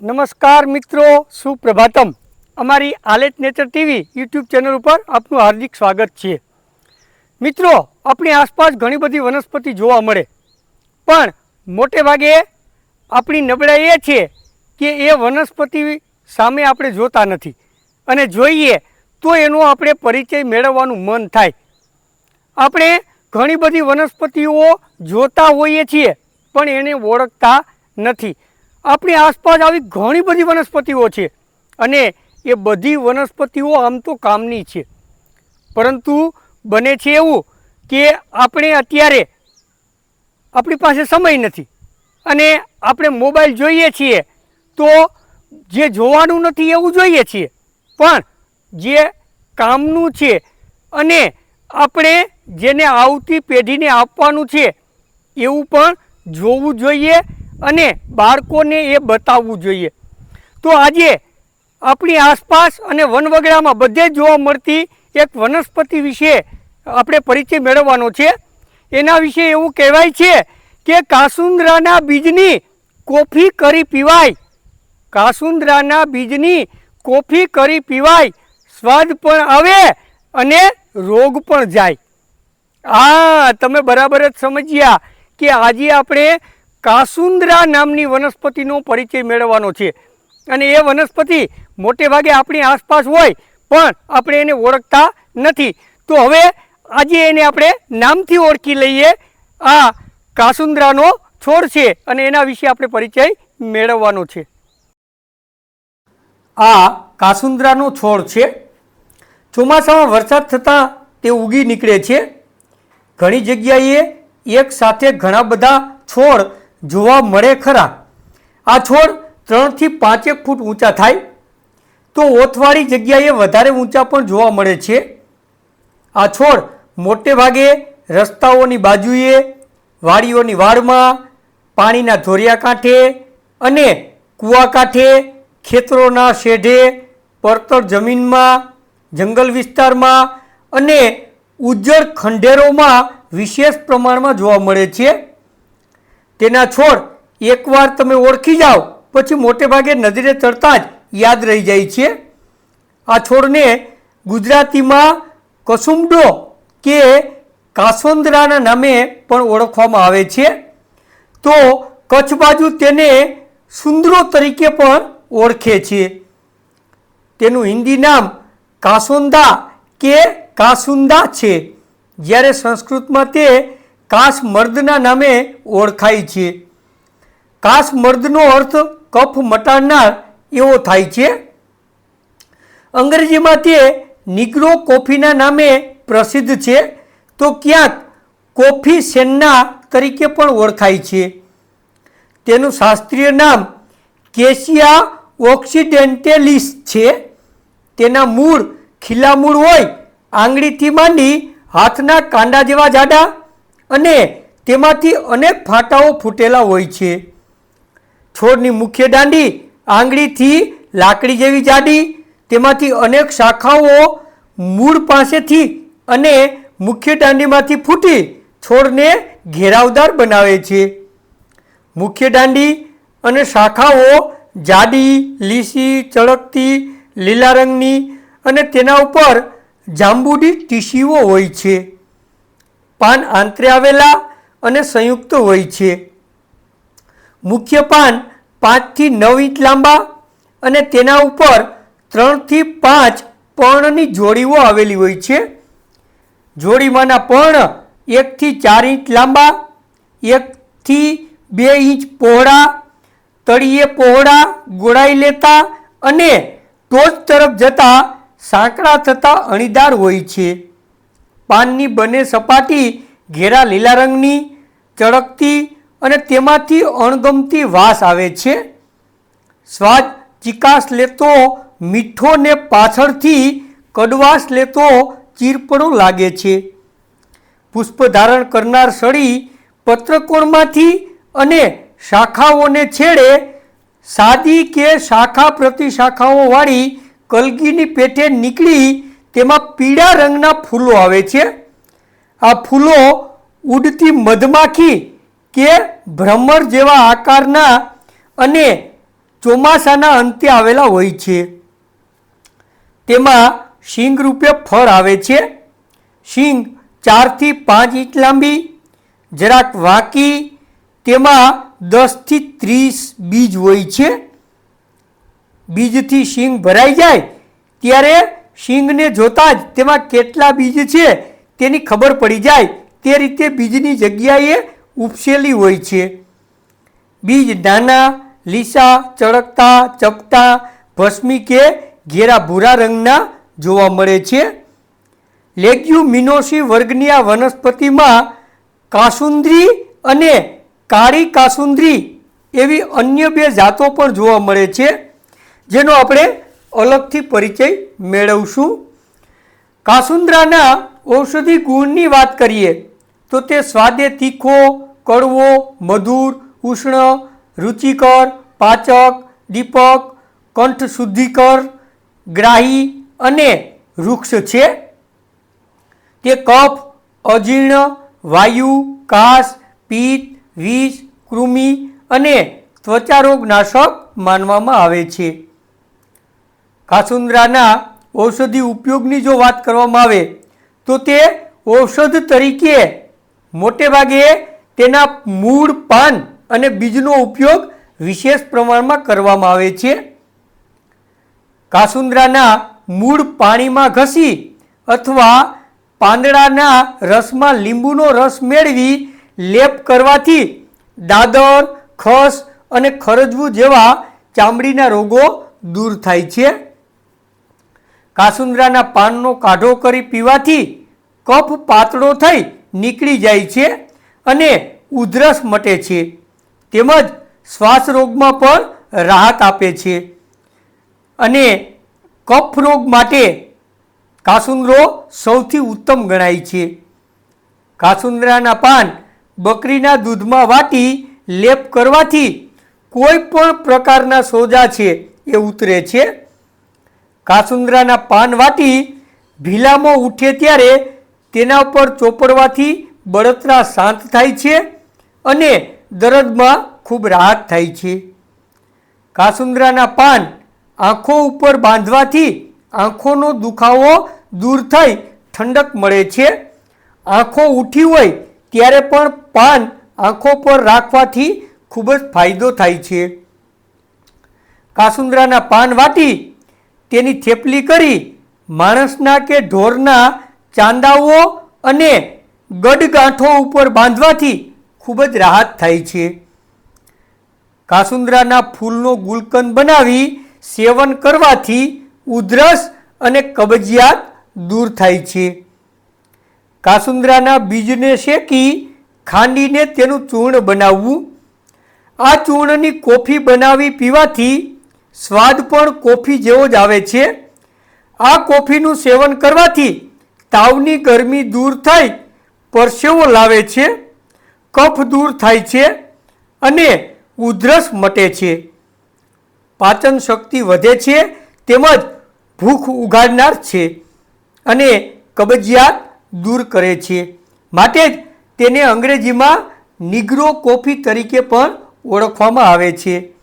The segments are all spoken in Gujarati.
નમસ્કાર મિત્રો, સુપ્રભાતમ. અમારી આલેટ નેચર ટીવી યુટ્યુબ ચેનલ ઉપર આપનું હાર્દિક સ્વાગત છે. મિત્રો, આપણી આસપાસ ઘણી બધી વનસ્પતિ જોવા મળે. પણ મોટે ભાગે આપણી નબળાઈ એ છે કે એ વનસ્પતિ સામે આપણે જોતા નથી. અને જોઈએ તો એનો આપણે પરિચય મેળવવાનું મન થાય. આપણે ઘણી બધી વનસ્પતિઓ જોતા હોઈએ છીએ, પણ એને ઓળખતા નથી. આપણી આસપાસ આવી ઘણી બધી વનસ્પતિઓ છે અને એ બધી વનસ્પતિઓ આમ તો કામની છે. પરંતુ બને છે એવું કે આપણે અત્યારે આપણી પાસે સમય નથી અને આપણે મોબાઈલ જોઈએ છીએ તો જે જોવાનું નથી એવું જોઈએ છીએ. પણ જે કામનું છે અને આપણે જેને આવતી પેઢીને આપવાનું છે એવું પણ જોવું જોઈએ અને બાળકોને એ બતાવવું જોઈએ. તો આજે આપણી આસપાસ અને વનવગડામાં બધે જોવા મળતી એક વનસ્પતિ વિશે આપણે પરિચય મેળવવાનો છે. એના વિશે એવું કહેવાય છે કે કાસુંદરાના બીજની કોફી કરી પીવાય. કાસુંદરાના બીજની કોફી કરી પીવાય. સ્વાદ પણ આવે અને રોગ પણ જાય. હા તમે બરાબર જ સમજ્યા કે આજે આપણે કાસુંદરા નામની વનસ્પતિનો પરિચય મેળવવાનો છે. અને એ વનસ્પતિ મોટે ભાગે આપણી આસપાસ હોય, પણ આપણે એને ઓળખતા નથી. તો હવે આજે એને આપણે નામથી ઓળખી લઈએ. આ કાસુંદરાનો છોડ છે અને એના વિશે આપણે પરિચય મેળવવાનો છે. આ કાસુંદરાનો છોડ છે. ચોમાસામાં વરસાદ થતાં તે ઉગી નીકળે છે. ઘણી જગ્યાએ એક સાથે ઘણા બધા છોડ જોવા મળે ખરા? આ છોડ ત્રણથી પાંચેક ફૂટ ઊંચા થાય? તો ઓથવાળી જગ્યાએ વધારે ઊંચા પણ જોવા મળે છે. આ છોડ મોટે ભાગે રસ્તાઓની બાજુએ, વાડીઓની વાડમાં, પાણીના ધોરિયા કાંઠે અને કૂવા કાંઠે, ખેતરોના શેઢે, પડતર જમીનમાં, જંગલ વિસ્તારમાં અને ઉજ્જડ ખંડેરોમાં વિશેષ પ્રમાણમાં જોવા મળે છે. તેના છોડ એકવાર તમે ઓળખી જાઓ, પછી મોટે ભાગે નજરે ચડતા જ યાદ રહી જાય છે. આ છોડને ગુજરાતીમાં કસુંબડો કે કાસોંદરાના નામે પણ ઓળખવામાં આવે છે. તો કચ્છ બાજુ તેને સુંદરો તરીકે પણ ઓળખે છે. તેનું હિન્દી નામ કાસોંદા કે કાસુંદા છે. જ્યારે સંસ્કૃતમાં તે કાસમર્દના નામે ઓળખાય છે. કાસમર્દનો અર્થ કફ મટાડનાર એવો થાય છે. અંગ્રેજીમાં તે નિગ્રો કોફીના નામે પ્રસિદ્ધ છે. તો ક્યાંક કોફી સેન્ના તરીકે પણ ઓળખાય છે. તેનું શાસ્ત્રીય નામ કેશિયા ઓક્સિડેન્ટેલિસ છે. તેના મૂળ ખીલા મૂળ હોય, આંગળીથી માંડી હાથના કાંડા જેવા જાડા અને તેમાંથી અનેક ફાટાઓ ફૂટેલા હોય છે. છોડની મુખ્ય દાંડી આંગળીથી લાકડી જેવી જાડી, તેમાંથી અનેક શાખાઓ મૂળ પાસેથી અને મુખ્ય દાંડીમાંથી ફૂટી છોડને ઘેરાવદાર બનાવે છે. મુખ્ય દાંડી અને શાખાઓ જાડી, લીસી, ચળકતી, લીલા રંગની અને તેના ઉપર જાંબુડી ટીસીઓ હોય છે. પાન આંતરે આવેલા અને સંયુક્ત હોય છે. મુખ્ય પાન પાંચથી નવ ઇંચ લાંબા અને તેના ઉપર ત્રણથી પાંચ પર્ણની જોડીઓ આવેલી હોય છે. જોડીમાંના પર્ણ એકથી ચાર ઇંચ લાંબા, એકથી બે ઇંચ પહોળા, તળિયે પહોળા ગોળાઈ લેતા અને ટોચ તરફ જતા સાંકડા થતા અણીદાર હોય છે. પાનની બંને સપાટી ઘેરા લીલા રંગની, ચળકતી અને તેમાંથી અણગમતી વાસ આવે છે. સ્વાદ ચિકાસ લેતો મીઠો ને પાછળથી કડવાશ લેતો ચીરપડો લાગે છે. પુષ્પ ધારણ કરનાર સળી પત્રકોણમાંથી અને શાખાઓને છેડે સાદી કે શાખા પ્રતિશાખાઓવાળી કલગીની પેટે નીકળી તેમાં પીળા રંગના ફૂલો આવે છે. આ ફૂલો ઉડતી મધમાખી કે ભ્રમર જેવા આકારના અને ચોમાસાના અંતે આવેલા હોય છે. તેમાં શીંગ રૂપે ફળ આવે છે. શીંગ ચારથી પાંચ ઇંચ લાંબી, જરાક વાંકી, તેમાં દસથી ત્રીસ બીજ હોય છે. બીજથી શીંગ ભરાઈ જાય, ત્યારે શીંગને જોતાં જ તેમાં કેટલા બીજ છે તેની ખબર પડી જાય. તે રીતે બીજની જગ્યાએ ઉપસેલી હોય છે. બીજ નાના, લીસા, ચળકતા, ચપટા ભસ્મી કે ઘેરા ભૂરા રંગના જોવા મળે છે. લેગ્યુમિનોસી વર્ગની આ વનસ્પતિમાં કાસુંદ્રી અને કાળી કાસુંદ્રી એવી અન્ય બે જાતો પણ જોવા મળે છે, જેનો આપણે અલગથી પરિચય મેળવશું. કાસુંદ્રાના ઔષધિ ગુણની વાત કરીએ, તો તે સ્વાદે તીખો, કડવો, મધુર, ઉષ્ણ, રુચિકર, પાચક, દીપક કંઠ શુદ્ધિકર ગ્રાહી અને વૃક્ષ છે. તે કફ, અજીર્ણ, વાયુ કાશ પિત્ત, વિષ, કૃમિ અને ત્વચારોગનાશક માનવામાં આવે છે. કાસુંદ્રાના ઔષધિ ઉપયોગની જો વાત કરવામાં આવે, તો તે ઔષધ તરીકે મોટે ભાગે તેના મૂળ, પાન અને બીજનો ઉપયોગ વિશેષ પ્રમાણમાં કરવામાં આવે છે. કાસુંદરાના મૂળ પાણીમાં ઘસી અથવા પાંદડાના રસમાં લીંબુનો રસ મેળવી લેપ કરવાથી દાદર, ખસ અને ખરજવું જેવા ચામડીના રોગો દૂર થાય છે. કાસુંદરાના પાનનો કાઢો કરી પીવાથી કફ પાતળો થઈ નીકળી જાય છે અને ઉધરસ મટે છે. તેમજ શ્વાસ રોગમાં પણ રાહત આપે છે. અને કફ રોગ માટે કાસુંદરો સૌથી ઉત્તમ ગણાય છે. કાસુંદરાના પાન બકરીના દૂધમાં વાટી લેપ કરવાથી કોઈ પણ પ્રકારના સોજા છે એ ઉતરે છે. કાસુંદરાના પાન વાટી ભીલામાં ઉઠે ત્યારે તેના પર ચોપડવાથી બળતરા શાંત થાય છે અને દર્દમાં ખૂબ રાહત થાય છે. કાસુંદરાના પાન આંખો ઉપર બાંધવાથી આંખોનો દુખાવો દૂર થઈ ઠંડક મળે છે. આંખો ઉઠી હોય ત્યારે પણ પાન આંખો પર રાખવાથી ખૂબ જ ફાયદો થાય છે. કાસુંદરાના પાન વાટી તેની થેપલી કરી માણસના કે ઢોરના ચાંદાઓ અને ગડગાંઠો ઉપર બાંધવાથી ખૂબ જ રાહત થાય છે. કાસુંદરાના ફૂલનો ગુલકંદ બનાવી સેવન કરવાથી ઉધરસ અને કબજિયાત દૂર થાય છે. કાસુંદરાના બીજને શેકી ખાંડીને તેનું ચૂર્ણ બનાવવું. આ ચૂર્ણની કોફી બનાવી પીવાથી સ્વાદ પણ કોફી જેવો જ આવે છે. આ કોફીનું સેવન કરવાથી તાવની ગરમી દૂર થઈ પરસેવો લાવે છે, કફ દૂર થાય છે અને ઉધરસ મટે છે. પાચન શક્તિ વધે છે, તેમજ ભૂખ ઉગાડનાર છે અને કબજિયાત દૂર કરે છે. માટે જ તેને અંગ્રેજીમાં નિગ્રો કોફી તરીકે પણ ઓળખવામાં આવે છે.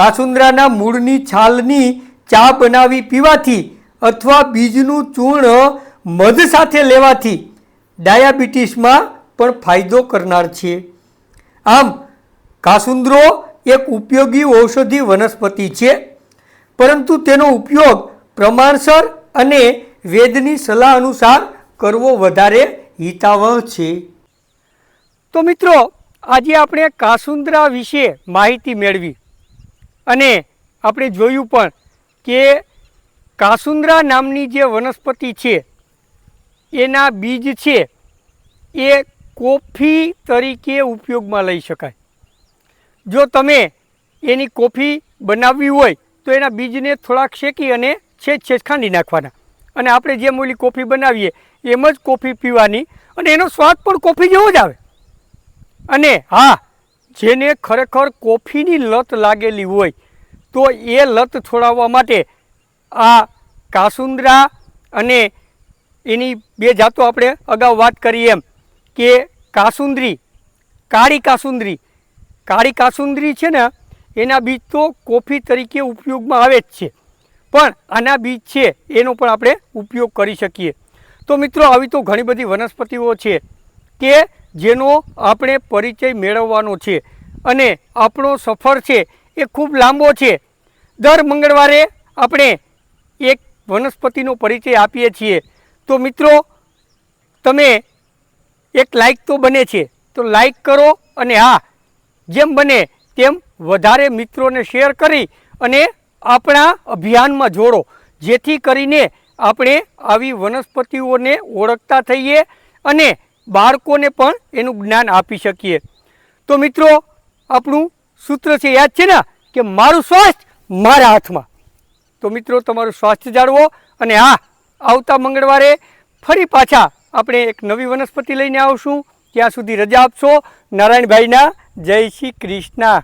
કાસુંદરાના મૂળની છાલની ચા બનાવી પીવાથી અથવા બીજનું ચૂર્ણ મધ સાથે લેવાથી ડાયાબિટીસમાં પણ ફાયદો કરનાર છે આમ, કાસુંદરો એક ઉપયોગી ઔષધિ વનસ્પતિ છે, પરંતુ તેનો ઉપયોગ પ્રમાણસર અને વેદની સલાહ અનુસાર કરવો વધારે હિતાવહ છે. તો મિત્રો, આજે આપણે કાસુંદરા વિશે માહિતી મેળવી. અને આપણે જોયું પણ કે કાસુંદરા નામની જે વનસ્પતિ છે, એના બીજ છે, એ કોફી તરીકે ઉપયોગમાં લઈ શકાય. જો તમે એની કોફી બનાવવી હોય, તો એના બીજને થોડાક શેકી અને છેદ છેજ ખાંડી નાખવાના. અને આપણે જેમ ઓલી કોફી બનાવીએ, એમ જ કોફી પીવાની. અને એનો સ્વાદ પણ કોફી જેવો જ આવે. અને હા જેને ખરેખર કોફીની લત લાગેલી હોય, તો એ લત છોડાવવા માટે આ કાસુંદરા અને એની બે જાતો આપણે અગાઉ વાત કરી એમ કે કાસુંદરી, કાળી કાસુંદરી. કાળી કાસુંદરી છે ને, એના બીજ તો કોફી તરીકે ઉપયોગમાં આવે જ છે. પણ આના બીજ છે, એનો પણ આપણે ઉપયોગ કરી શકીએ. તો મિત્રો, આવી તો ઘણી બધી વનસ્પતિઓ છે કે જેનો આપણે પરિચય મેળવવાનો છે અને આપણો સફર છે એ ખૂબ લાંબો છે. દર મંગળવારે આપણે એક વનસ્પતિનો પરિચય આપીએ છીએ. તો મિત્રો, તમે એક લાઈક તો બને છે. તો લાઈક કરો અને હા, જેમ બને તેમ વધારે મિત્રોને શેર કરી અને આપણા અભિયાનમાં જોડો. જેથી કરીને આપણે આવી વનસ્પતિઓને ઓળખતા થઈએ અને બાળકોને પણ એનું જ્ઞાન આપી શકીએ. તો મિત્રો, આપણું સૂત્ર છે, યાદ છે ને? કે મારું સ્વાસ્થ્ય મારા હાથમાં. તો મિત્રો, તમારું સ્વાસ્થ્ય જાળવો અને હા, આવતા મંગળવારે ફરી પાછા આપણે એક નવી વનસ્પતિ લઈને આવશું. ત્યાં સુધી રજા આપશો. નારાયણભાઈના જય શ્રી કૃષ્ણ.